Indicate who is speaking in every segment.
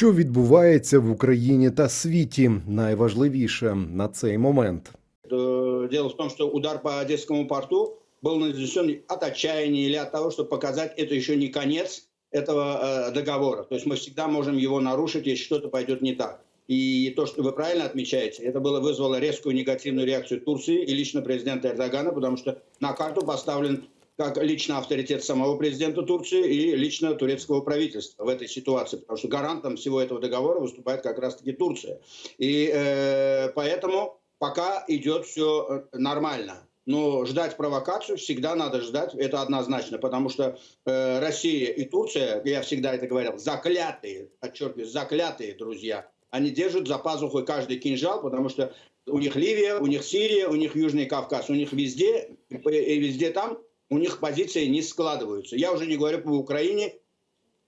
Speaker 1: Що відбувається в Україні та світі, найважливіше на цей момент.
Speaker 2: Э, Дело в том, что удар по Одесскому порту был нанесен от отчаяния или от того, чтобы показать, это еще не конец этого э, договора. То есть мы всегда можем его нарушить, если что-то пойдет не так. И то, что вы правильно отмечаете, это было вызвало резкую негативную реакцию Турции и лично президента Эрдогана, потому что на карту поставлен как лично авторитет самого президента Турции и лично турецкого правительства в этой ситуации, потому что гарантом всего этого договора выступает как раз-таки Турция. И э, поэтому пока идет все нормально. Но ждать провокацию всегда надо ждать, это однозначно, потому что э, Россия и Турция, я всегда это говорил, заклятые, подчеркиваю, заклятые друзья. Они держат за пазухой каждый кинжал, потому что у них Ливия, у них Сирия, у них Южный Кавказ, у них везде, и везде там у них позиции не складываются. Я уже не говорю по Украине,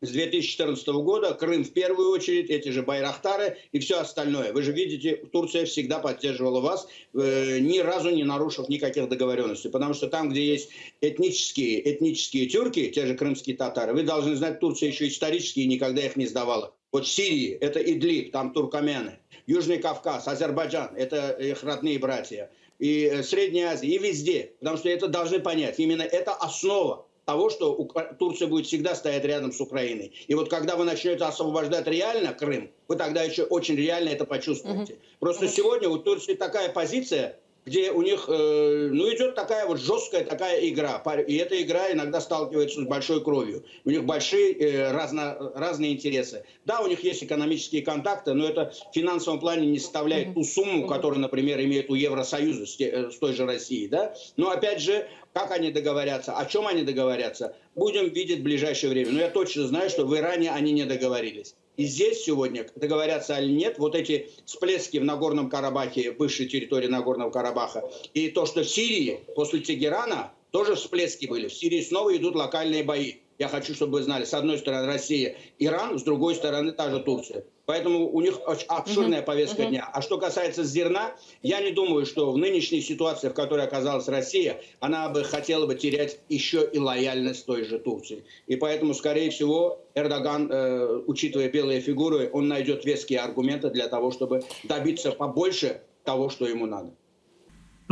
Speaker 2: с 2014 года, Крым в первую очередь, эти же Байрахтары и все остальное. Вы же видите, Турция всегда поддерживала вас, э, ни разу не нарушив никаких договоренностей. Потому что там, где есть этнические, этнические тюрки, те же крымские татары, вы должны знать, Турция еще исторически никогда их не сдавала. Вот Сирии это Идлиб, там туркомены. Южный Кавказ, Азербайджан, это их родные братья. И э, Средняя Азия, и везде. Потому что это должны понять. Именно это основа того, что Турция будет всегда стоять рядом с Украиной. И вот когда вы начнете освобождать реально Крым, вы тогда еще очень реально это почувствуете. Просто сегодня у Турции такая позиция, где у них, э, ну, идет такая вот жесткая такая игра. И эта игра иногда сталкивается с большой кровью. У них большие э, разно, разные интересы. Да, у них есть экономические контакты, но это в финансовом плане не составляет ту сумму, которую, например, имеет у Евросоюза с, те- э, с той же Россией. Да? Но опять же, как они договорятся, о чем они договорятся, будем видеть в ближайшее время. Но я точно знаю, что в Иране они не договорились. И здесь сегодня договорятся или нет, вот эти всплески в Нагорном Карабахе, бывшей территории Нагорного Карабаха, и то, что в Сирии после Тегерана тоже всплески были. В Сирии снова идут локальные бои. Я хочу, чтобы вы знали, с одной стороны Россия, Иран, с другой стороны та же Турция. Поэтому у них очень обширная повестка дня. А что касается зерна, я не думаю, что в нынешней ситуации, в которой оказалась Россия, она бы хотела бы терять еще и лояльность той же Турции. И поэтому, скорее всего, Эрдоган, э, учитывая белые фигуры, он найдет веские аргументы для того, чтобы добиться побольше того, что ему надо.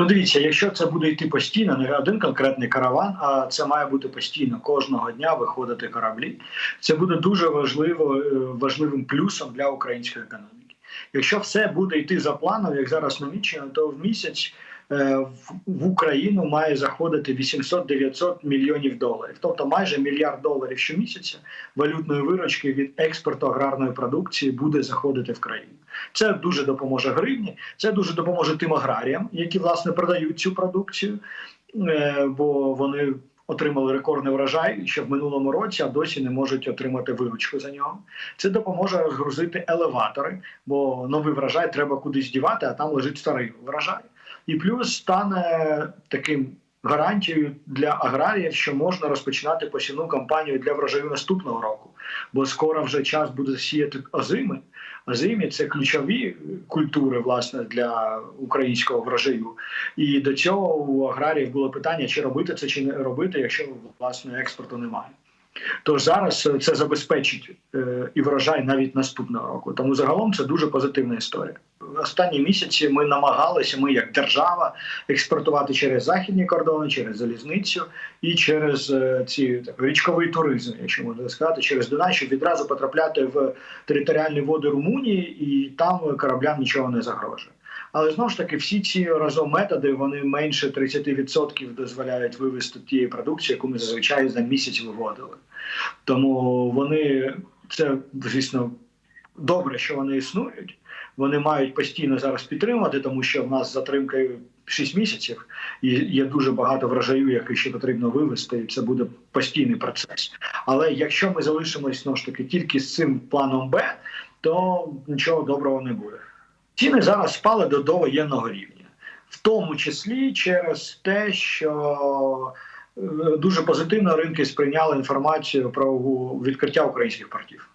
Speaker 3: Ну, дивіться, якщо це буде йти постійно, не один конкретний караван, а це має бути постійно кожного дня виходити кораблі. Це буде дуже важливо е, важливим плюсом для української економіки. Якщо все буде йти за планом, як зараз намічено, то в місяць е, в- Україну має заходити 800-900 мільйонів доларів, тобто майже мільярд доларів щомісяця валютної виручки від експорту аграрної продукції буде заходити в країну. Це дуже допоможе гривні, це дуже допоможе тим аграріям, які власне продають цю продукцію, е, бо вони отримали рекордний врожай ще в минулому році, а досі не можуть отримати виручку за нього. Це допоможе розгрузити елеватори, бо новий врожай треба кудись дівати, а там лежить старий врожай. І плюс стане таким гарантією для аграріїв, що можна розпочинати посівну кампанію для врожаю наступного року, бо скоро вже час буде сіяти озими. Озимі це ключові культури власне для українського врожаю. І до цього у аграріїв було питання, чи робити це, чи не робити, якщо власне експорту немає. Тож зараз це забезпечить е, і врожай навіть наступного року. Тому загалом це дуже позитивна історія. Останні місяці ми намагалися, ми як держава, експортувати через західні кордони, через залізницю і через е, ці так, річковий туризм, якщо можна сказати, через Дунай, щоб відразу потрапляти в територіальні води Румунії, і там кораблям нічого не загрожує. Але знову ж таки, всі ці разом методи вони менше 30% дозволяють вивести тієї продукції, яку ми зазвичай за місяць виводили. Тому вони це, звісно, добре, що вони існують. Вони мають постійно зараз підтримувати, тому що в нас затримка 6 місяців, і є дуже багато врожаю, який ще потрібно вивести, і це буде постійний процес. Але якщо ми залишимось знову ж таки тільки з цим планом Б, то нічого доброго не буде. Ціни зараз спали до довоєнного рівня, в тому числі через те, що е, дуже позитивно ринки сприйняли інформацію про відкриття українських портів.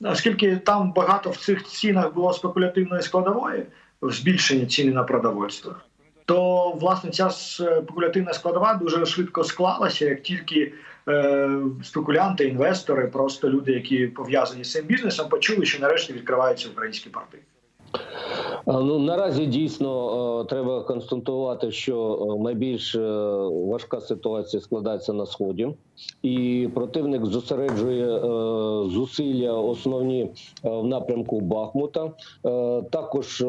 Speaker 3: Оскільки там багато в цих цінах було спекулятивної складової, збільшення ціни на продовольство, то власне ця спекулятивна складова дуже швидко склалася, як тільки е, спекулянти, інвестори, просто люди, які пов'язані з цим бізнесом, почули, що нарешті відкриваються українські порти.
Speaker 4: Ну наразі дійсно е, треба констатувати, що е, найбільш е, важка ситуація складається на сході, і противник зосереджує зусилля основні в напрямку Бахмута. Також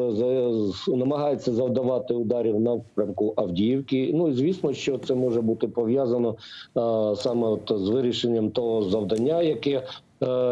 Speaker 4: намагається завдавати ударів в напрямку Авдіївки. Ну і звісно, що це може бути пов'язано саме от з вирішенням того завдання, яке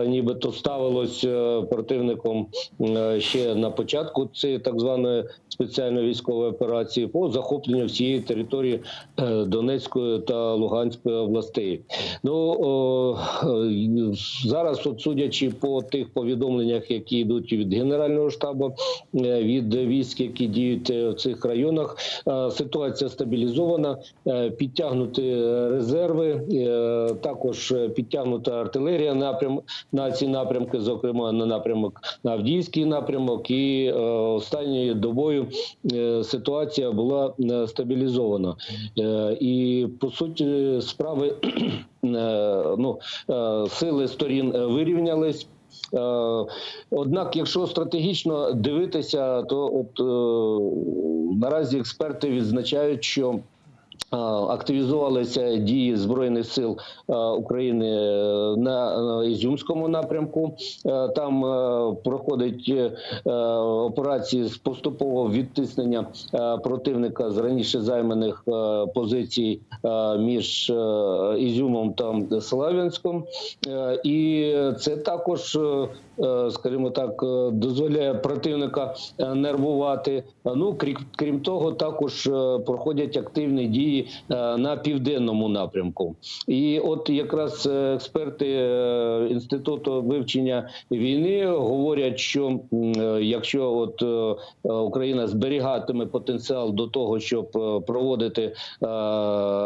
Speaker 4: нібито ставилось е, противником е, ще на початку цієї так званої спеціальної військової операції по захопленню всієї території е, Донецької та Луганської областей. Ну о, е, зараз, от судячи по тих повідомленнях, які йдуть від Генерального штабу, е, від військ, які діють е, в цих районах, е, ситуація стабілізована, е, підтягнути резерви, е, також е, підтягнута артилерія напрям на ці напрямки, зокрема на напрямок на Авдіївський напрямок, і е, останньою добою е, ситуація була е, стабілізована. Е, і по суті справи е, ну, е, сили сторін е, вирівнялись. Е, Однак, якщо стратегічно дивитися, то от е, наразі експерти відзначають, що активізувалися дії збройних сил України е, на Ізюмському напрямку. Е, Там е, проходить операції з поступового відтиснення противника з раніше займаних позицій між Ізюмом та Славянськом. І це також, скажімо так, е, дозволяє противника е, нервувати. Е, Ну крім, крім того, також е, проходять активні дії е, на південному напрямку. І от якраз е, експерти е, інституту вивчення війни говорять, що е, якщо от е, е, Україна зберігатиме потенціал до того, щоб е, проводити е,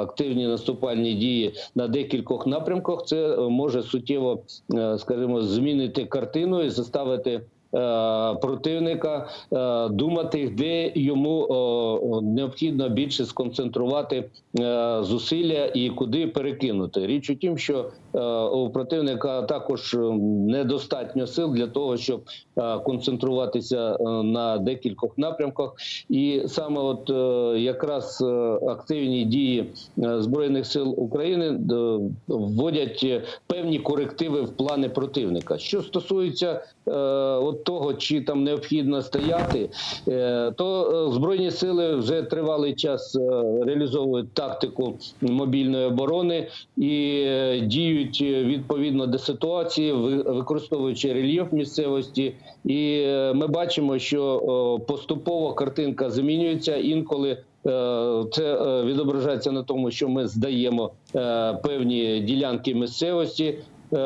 Speaker 4: активні наступальні дії на декількох напрямках, це е, може суттєво, е, скажімо, змінити картину і заставити. Е, Противника е, думати, де йому необхідно більше сконцентрувати е, зусилля і куди перекинути. Річ у тім, що е, у противника також е, недостатньо сил для того, щоб е, концентруватися е, на декількох напрямках, і саме от е, якраз е, активні дії е, збройних сил України е, вводять е, певні корективи в плани противника. Що стосується е, от того, чи там необхідно стояти, е, то е, збройні сили вже тривалий час е, реалізовують тактику мобільної оборони і діють відповідно до ситуації, ви- використовуючи рельєф місцевості. І ми бачимо, що поступово картинка змінюється інколи. Це відображається на тому, що ми здаємо певні ділянки місцевості. Е,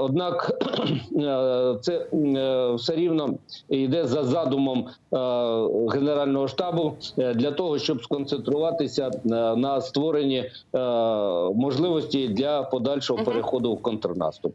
Speaker 4: Однак е, це е, все рівно йде за задумом Генерального штабу для того, щоб сконцентруватися на створенні можливості для подальшого переходу в контрнаступ.